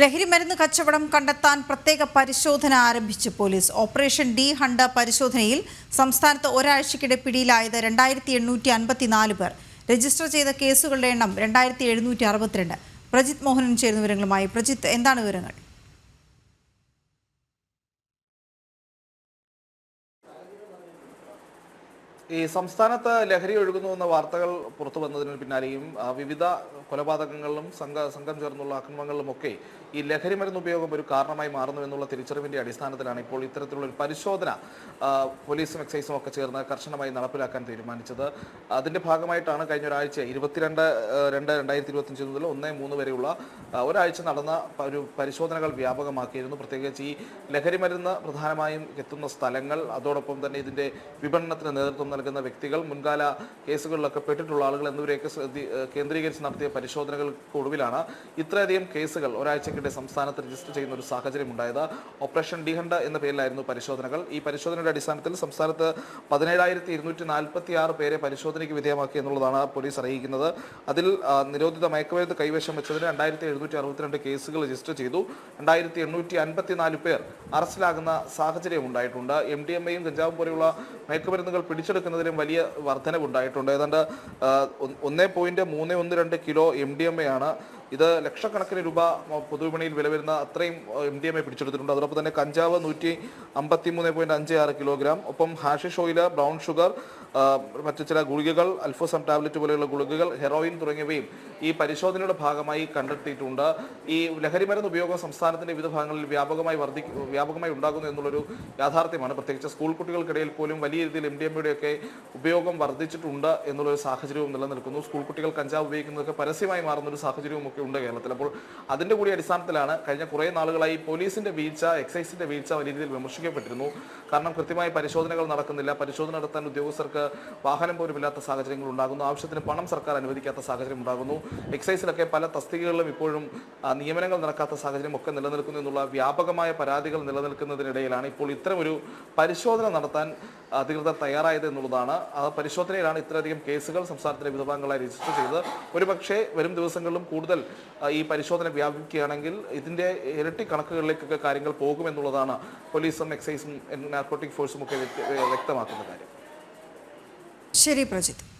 ലഹരിമരുന്ന് കച്ചവടം കണ്ടെത്താൻ പ്രത്യേക പരിശോധന ആരംഭിച്ചു പോലീസ്. ഓപ്പറേഷൻ ഡി ഹണ്ട് പരിശോധനയിൽ സംസ്ഥാനത്ത് ഒരാഴ്ചക്കിടെ പിടിയിലായത് രണ്ടായിരത്തി എണ്ണൂറ്റി അൻപത്തിനാല് പേർ. രജിസ്റ്റർ ചെയ്ത കേസുകളുടെ എണ്ണം രണ്ടായിരത്തി എഴുന്നൂറ്റി അറുപത്തിരണ്ട് പ്രജിത് മോഹനൻ ചേരുന്ന വിവരങ്ങളുമായി പ്രജിത്ത് എന്താണ് വിവരങ്ങൾ? ഈ സംസ്ഥാനത്ത് ലഹരി ഒഴുകുന്നു എന്ന വാർത്തകൾ പുറത്തു വന്നതിന് പിന്നാലെയും വിവിധ കൊലപാതകങ്ങളിലും സംഘ സംഘം ചേർന്നുള്ള ആക്രമണങ്ങളിലുമൊക്കെ ഈ ലഹരി മരുന്ന് ഉപയോഗം ഒരു കാരണമായി മാറുന്നു എന്നുള്ള തിരിച്ചറിവിന്റെ അടിസ്ഥാനത്തിലാണ് ഇപ്പോൾ ഇത്തരത്തിലുള്ള ഒരു പരിശോധന പോലീസും എക്സൈസും ഒക്കെ ചേർന്ന് കർശനമായി നടപ്പിലാക്കാൻ തീരുമാനിച്ചത്. അതിന്റെ ഭാഗമായിട്ടാണ് കഴിഞ്ഞ ഒരാഴ്ച ഇരുപത്തിരണ്ട് രണ്ട് രണ്ടായിരത്തി ഇരുപത്തഞ്ച് മുതൽ ഒന്ന് മൂന്ന് വരെയുള്ള ഒരാഴ്ച നടന്ന ഒരു പരിശോധനകൾ വ്യാപകമാക്കിയിരുന്നു. പ്രത്യേകിച്ച് ഈ ലഹരി മരുന്ന് പ്രധാനമായും എത്തുന്ന സ്ഥലങ്ങൾ അതോടൊപ്പം തന്നെ ഇതിന്റെ വിപണനത്തിന് നേതൃത്വം നൽകുന്ന വ്യക്തികൾ മുൻകാല കേസുകളിലൊക്കെ പെട്ടിട്ടുള്ള ആളുകൾ എന്നിവരെയൊക്കെ കേന്ദ്രീകരിച്ച് നടത്തിയ പരിശോധനകൾക്ക് ഒടുവിലാണ് ഇത്രയധികം കേസുകൾ ഒരാഴ്ചക്കിടെ സംസ്ഥാനത്ത് രജിസ്റ്റർ ചെയ്യുന്ന ഒരു സാഹചര്യം ഉണ്ടായത് ഓപ്പറേഷൻ ഡിഹണ്ട എന്ന പേരിലായിരുന്നു പരിശോധനകൾ. ഈ പരിശോധനയുടെ അടിസ്ഥാനത്തിൽ സംസ്ഥാനത്ത് പതിനേഴായിരത്തി ഇരുന്നൂറ്റി നാൽപ്പത്തി ആറ് പേരെ പരിശോധനയ്ക്ക് വിധേയമാക്കി എന്നുള്ളതാണ് പോലീസ് അറിയിക്കുന്നത്. അതിൽ നിരോധിത മയക്കുമരുന്ന് കൈവശം വെച്ചതിന് രണ്ടായിരത്തി എഴുന്നൂറ്റി അറുപത്തിരണ്ട് കേസുകൾ രജിസ്റ്റർ ചെയ്തു. രണ്ടായിരത്തി എണ്ണൂറ്റി അൻപത്തിനാല് പേർ അറസ്റ്റിലാകുന്ന സാഹചര്യം ഉണ്ടായിട്ടുണ്ട് എം ഡി എം എയും കഞ്ചാവും പോലെയുള്ള മയക്കുമരുന്നുകൾ പിടിച്ചെടുക്കുന്നതിലും വലിയ വർധനവുണ്ടായിട്ടുണ്ട്. ഏതാണ്ട് ആ, ഒന്ന് പോയിന്റ് മൂന്ന് ഒന്ന് രണ്ട് kilo M D M A ആണ്. ഇത് ലക്ഷക്കണക്കിന് രൂപ പൊതുവിപണിയിൽ വില വരുന്ന അത്രയും എം ഡി എം എ പിടിച്ചെടുത്തിട്ടുണ്ട്. അതോടൊപ്പം തന്നെ കഞ്ചാവ് നൂറ്റി അമ്പത്തി മൂന്ന് പോയിന്റ് അഞ്ച് ആറ് കിലോഗ്രാം. ഒപ്പം ഹാഷിഷ് ഓയിൽ ബ്രൗൺ ഷുഗർ മറ്റു ചില ഗുളികകൾ അൽഫോസം ടാബ്ലറ്റ് പോലെയുള്ള ഗുളികകൾ ഹെറോയിൻ തുടങ്ങിയവയും ഈ പരിശോധനയുടെ ഭാഗമായി കണ്ടെത്തിയിട്ടുണ്ട്. ഈ ലഹരി മരുന്ന് ഉപയോഗം സംസ്ഥാനത്തിന്റെ വിവിധ ഭാഗങ്ങളിൽ വ്യാപകമായി വർദ്ധി വ്യാപകമായി ഉണ്ടാകുന്നു എന്നുള്ളൊരു യാഥാർത്ഥ്യമാണ്. പ്രത്യേകിച്ച് സ്കൂൾ കുട്ടികൾക്കിടയിൽ പോലും വലിയ രീതിയിൽ എം ഡി എം ഒക്കെ ഉപയോഗം വർദ്ധിച്ചിട്ടുണ്ട് എന്നുള്ളൊരു സാഹചര്യവും നിലനിൽക്കുന്നു. സ്കൂൾ കുട്ടികൾ കഞ്ചാവ് ഉപയോഗിക്കുന്നതൊക്കെ പരസ്യമായി മാറുന്ന ഒരു സാഹചര്യവും ഒക്കെ ഉണ്ട് കേരളത്തിൽ. അപ്പോൾ അതിന്റെ കൂടി അടിസ്ഥാനത്തിലാണ് കഴിഞ്ഞ കുറേ നാളുകളായി പോലീസിന്റെ വീഴ്ച എക്സൈസിന്റെ വീഴ്ച വലിയ രീതിയിൽ വിമർശിക്കപ്പെട്ടിരുന്നു. കാരണം കൃത്യമായി പരിശോധനകൾ നടക്കുന്നില്ല. പരിശോധന നടത്താൻ ഉദ്യോഗസ്ഥർക്ക് വാഹനം പോലും ഇല്ലാത്ത സാഹചര്യങ്ങൾ ഉണ്ടാകുന്നു. ആവശ്യത്തിന് പണം സർക്കാർ അനുവദിക്കാത്ത സാഹചര്യം ഉണ്ടാകുന്നു. എക്സൈസിലൊക്കെ പല തസ്തികകളിലും ഇപ്പോഴും നിയമനങ്ങൾ നടക്കാത്ത സാഹചര്യം ഒക്കെ നിലനിൽക്കുന്നു എന്നുള്ള വ്യാപകമായ പരാതികൾ നിലനിൽക്കുന്നതിനിടയിലാണ് ഇപ്പോൾ ഇത്തരമൊരു പരിശോധന നടത്താൻ അധികൃതർ തയ്യാറായത് എന്നുള്ളതാണ്. ആ പരിശോധനയിലാണ് ഇത്രയധികം കേസുകൾ സംസ്ഥാനത്തിലെ വിവിധ രജിസ്റ്റർ ചെയ്തത്. ഒരുപക്ഷെ വരും ദിവസങ്ങളിലും കൂടുതൽ ഈ പരിശോധന വ്യാപിക്കുകയാണെങ്കിൽ ഇതിന്റെ ഇരട്ടി കണക്കുകളിലേക്കൊക്കെ കാര്യങ്ങൾ പോകുമെന്നുള്ളതാണ് പോലീസും എക്സൈസും നാർക്കോട്ടിക് ഫോഴ്സും ഒക്കെ വ്യക്തമാക്കുന്ന കാര്യം. ശരി പ്രജിത്ത്.